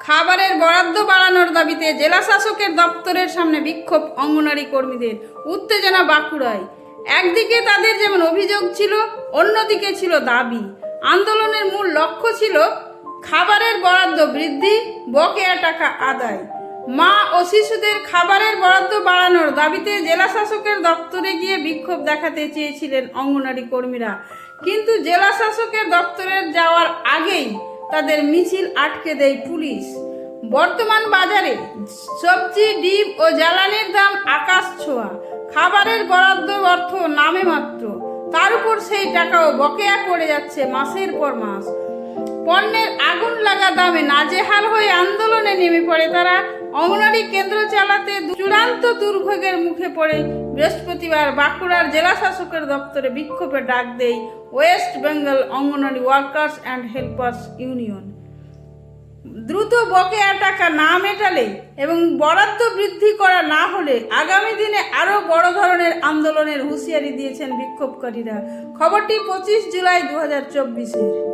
খাবারের বরাদ্দ বাড়ানোর দাবিতে জেলা শাসকের দপ্তরের সামনে বিক্ষোভ অঙ্গনারী কর্মীদের। উত্তেজনা বাঁকুড়ায়। একদিকে তাদের যেমন অভিযোগ ছিল, অন্যদিকে ছিল দাবি। আন্দোলনের মূল লক্ষ্য ছিল খাবারের বরাদ্দ বৃদ্ধি, বকেয়া টাকা আদায়। মা ও শিশুদের খাবারের বরাদ্দ বাড়ানোর দাবিতে জেলা শাসকের দপ্তরে গিয়ে বিক্ষোভ দেখাতে চেয়েছিলেন অঙ্গনারী কর্মীরা। কিন্তু জেলা শাসকের দপ্তরের যাওয়ার আগেই তাদের মিছিল আটকে দেয় পুলিশ। বর্তমান বাজারে সবজি, ডিম ও জ্বালানির দাম আকাশ ছোঁয়া। খাবারের বরাদ্দ অর্থ নামে মাত্র। তার উপর সেই টাকাও বকেয়া পড়ে যাচ্ছে মাসের পর মাস। পণ্যের আগুন লাগা দামে নাজেহাল হয়ে আন্দোলনে নেমে পড়ে তারা। অঙ্গনারী কেন্দ্র চালাতে চূড়ান্ত দুর্ভোগের মুখে পড়ে বৃহস্পতিবার বাঁকুড়ার জেলা শাসকের দপ্তরে বিক্ষোভে ডাক দেয় west Bengal Anganwadi workers and helpers union. দ্রুত বকেয়া টাকা না মেটালে এবং বরাদ্দ বৃদ্ধি করা না হলে আগামী দিনে আরও বড় ধরনের আন্দোলনের হুঁশিয়ারি দিয়েছেন বিক্ষোভকারীরা। খবরটি পঁচিশ জুলাই দু হাজার চব্বিশের।